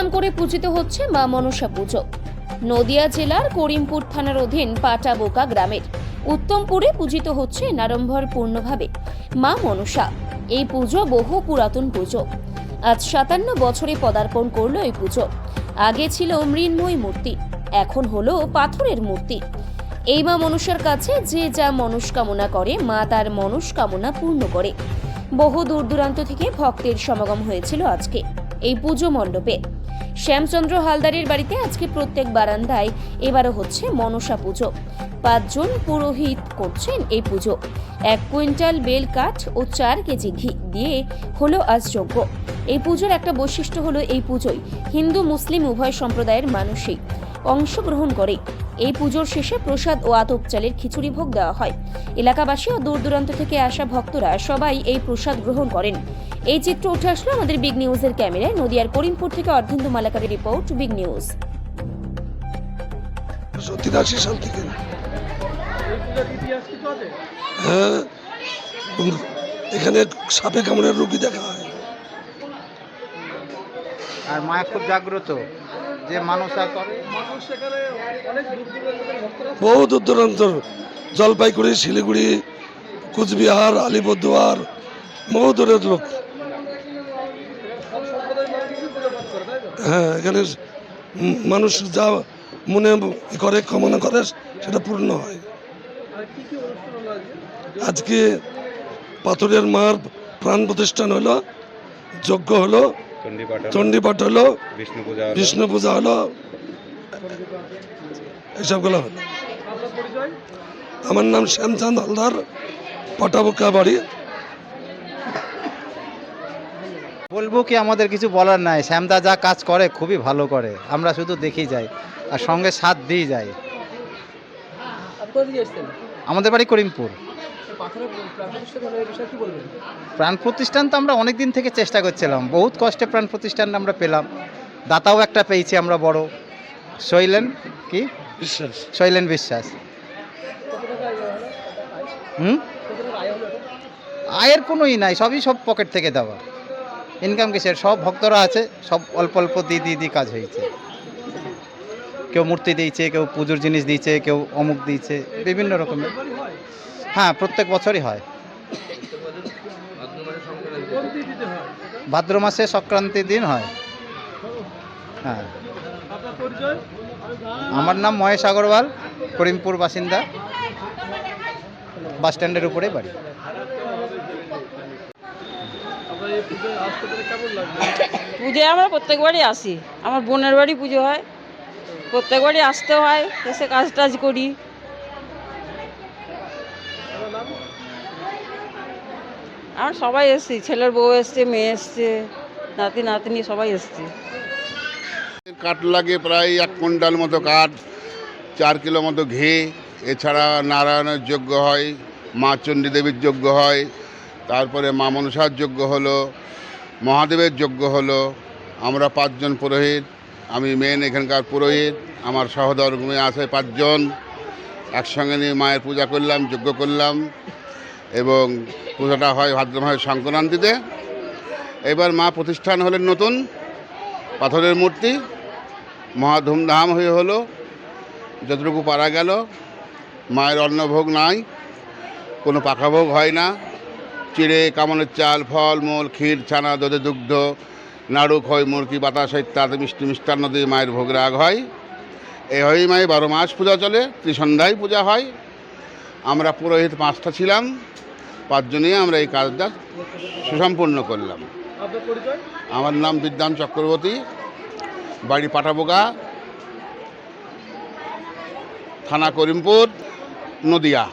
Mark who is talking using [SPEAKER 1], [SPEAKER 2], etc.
[SPEAKER 1] ধুমধাম করে পূজিত হচ্ছে মা মনসা পুজো। নদিয়া জেলার করিমপুর থানার অধীন পাটাবোকা গ্রামের। উত্তমপুরে পূজিত হচ্ছে নারম্ভর পূর্ণভাবে মা মনসা। এই পুজো বহু পুরাতন পুজো। আজ সাতান্ন বছরে পদার্পণ করল এই পুজো। আগে ছিল মৃন্ময় মূর্তি, এখন হলো পাথরের মূর্তি। এই মা মনুষ্যার কাছে যে যা মনস্কামনা করে, মা তার মনস্কামনা পূর্ণ করে। বহু দূর দূরান্ত থেকে ভক্তের সমাগম হয়েছিল আজকে। এই পুজো মণ্ডপে শ্যামচন্দ্র হালদারের বাড়িতে আজকে প্রত্যেক বারান্দায় এবারও হচ্ছে মনসা পুজো। পাঁচজন পুরোহিত করছেন এই পুজো। এক কুইন্টাল বেল কাঠ ও চার কেজি ঘি দিয়ে হলো আজ যজ্ঞ। এই পুজোর একটা বৈশিষ্ট্য হলো এই পুজোয় হিন্দু, মুসলিম উভয় সম্প্রদায়ের মানুষই অংশগ্রহণ করে। এই পুজোর শেষে প্রসাদ ও আতপ চালের খিচুড়ি ভোগ দেওয়া হয়। এলাকাবাসী ও দূর দূরান্ত থেকে আসা ভক্তরা সবাই এই প্রসাদ গ্রহণ করেন। এই চিত্র উঠে আসলো আমাদের বিগ নিউজের ক্যামেরায়। নদিয়ার করিমপুর থেকে অর্ধেন্দু মালাকারের রিপোর্ট বিগ নিউজ।
[SPEAKER 2] হ্যাঁ এখানে সাপে কামড়ের রোগী দেখা হয়।
[SPEAKER 3] আর মায়া খুব জাগ্রত। যে মানুষ
[SPEAKER 2] বহু দূর দূরান্ত জলপাইগুড়ি শিলিগুড়ি কুচবিহার আলিপুরদুয়ার বহু দূরের লোক। হ্যাঁ এখানে মানুষ যা মনে করে কামনা করে সেটা পূর্ণ হয়। আজকে পাথরের মার প্রাণ প্রতিষ্ঠান হলো যজ্ঞ হলো চণ্ডীপাঠ হলো
[SPEAKER 4] বিষ্ণু পূজা
[SPEAKER 2] বিষ্ণু পূজা হলো এসবগুলো হলো। আমার নাম শ্যামচাঁদ হালদার পটাবুকা বাড়ি
[SPEAKER 3] বলব কি আমাদের কিছু বলার নাই। শ্যামদা যা কাজ করে খুবই ভালো করে। আমরা শুধু দেখি যাই আর সঙ্গে সাথ দিয়ে যাই। আমাদের বাড়ি করিমপুর। প্রাণ প্রতিষ্ঠান তো আমরা অনেক দিন থেকে চেষ্টা করছিলাম। বহুত কষ্টে প্রাণ প্রতিষ্ঠান আমরা পেলাম। দাতাও একটা পেয়েছি আমরা বড়। শৈলেন কি?
[SPEAKER 2] বিশ্বাস।
[SPEAKER 3] শৈলেন বিশ্বাস। হুম? আয়ের কোনোই নাই সবই সব পকেট থেকে দেওয়া। ইনকাম কিসের? সব ভক্তরা আছে সব অল্প অল্প দিয়ে দিয়ে দিয়ে কাজ হয়েছে। কেউ মূর্তি দিয়েছে কেউ পুজোর জিনিস দিয়েছে কেউ অমুক দিয়েছে বিভিন্ন রকমের। হ্যাঁ প্রত্যেক বছরই হয়। ভাদ্র মাসে সংক্রান্তির দিন হয়। হ্যাঁ। আমার নাম মহেশ আগরওয়াল, করিমপুর বাসিন্দা। বাস স্ট্যান্ডের উপরে বাড়ি।
[SPEAKER 5] পুজোয় আমরা প্রত্যেকবারই আসি। আমার বোনের বাড়ি পুজো হয়। প্রত্যেকবারই আসতে হয়, এসে কাজ টাজ করি। আমার সবাই এসছি, ছেলের বউ এসছে, মেয়ে এসছে, নাতি, নাতনি, সবাই এসছে।
[SPEAKER 6] কাঠ লাগে প্রায় এক কুইন্টাল মতো কাঠ, চার কিলো মতো ঘি, এছাড়া নারায়ণের যজ্ঞ হয়, মা চণ্ডী দেবীর যজ্ঞ হয়, তারপরে মা মনসার যজ্ঞ হলো, মহাদেবের যজ্ঞ হলো, আমরা পাঁচজন পুরোহিত, আমি মেন এখানকার পুরোহিত, আমার সহধর্মে আছে পাঁচজন, একসঙ্গে নিয়ে মায়ের পূজা করলাম, যজ্ঞ করলাম এবং পূজাটা হয় ভাদ্র মাসের সংক্রান্তিতে। এবার মা প্রতিষ্ঠান হলেন নতুন, পাথরের মূর্তি। মহা ধুমধাম হয়ে হলো, যতটুকু পারা গেল। মায়ের অন্নভোগ নাই, কোনো পাকা ভোগ হয় না। চিড়ে কামনের চাল, ফল, মূল, ক্ষীর, ছানা, দধে দুগ্ধ, নাড়ু, খই, মুরগি, বাতাস, ইত্যাদি মিষ্টি, মিষ্টান্ন দিয়ে মায়ের ভোগ রাগ হয়। এভাবেই মায়ের বারো মাস পূজা চলে, ত্রিসন্ধ্যায় পূজা হয়। আমরা পুরোহিত পাঁচটা ছিলাম, পাঁচজনেই আমরা এই কাজটা সুসম্পন্ন করলাম। আমার নাম বিদ্যান চক্রবর্তী, বাড়ি পাটাবোকা থানা করিমপুর, নদিয়া।